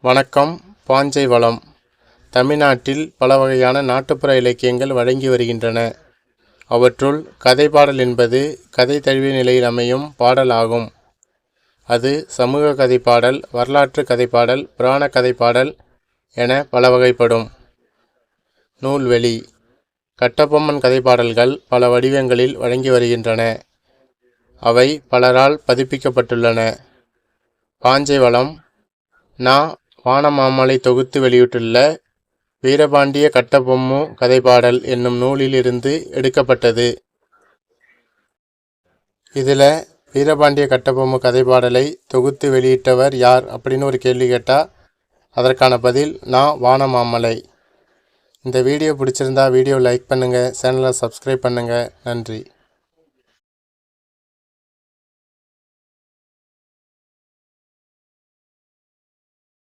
வணக்கம் பாஞ்சை வளம். தமிழ்நாட்டில் பல வகையான நாட்டுப்புற இலக்கியங்கள் வழங்கி வருகின்றன. அவற்றுள் கதை பாடல் என்பது கதை தழுவிய நிலையில் அமையும் பாடல் ஆகும் அது சமூக கதை பாடல் வரலாற்று கதை பாடல் புராண கதை பாடல் என பல வகைப்படும். நூல்வெளி. கட்டபொம்மன் கதை பாடல்கள் பல வடிவங்களில் வழங்கி வருகின்றன. அவை பலரால் பதிப்பிக்கப்பட்டுள்ளன. பாஞ்சை வளம். நா. வானமாமலை தொகுத்து வெளியிட்டுள்ள வீரபாண்டிய கட்டபொம்மு கதைப்பாடல் என்னும் நூலிலிருந்து எடுக்கப்பட்டது. இதில் வீரபாண்டிய கட்டபொம்மு கதைப்பாடலை தொகுத்து வெளியிட்டவர் யார் அப்படின்னு ஒரு கேள்வி கேட்டால் அதற்கான பதில் நான் வானமாமலை. இந்த வீடியோ பிடிச்சிருந்தா வீடியோ லைக் பண்ணுங்கள் சேனலை சப்ஸ்கிரைப் பண்ணுங்கள் நன்றி.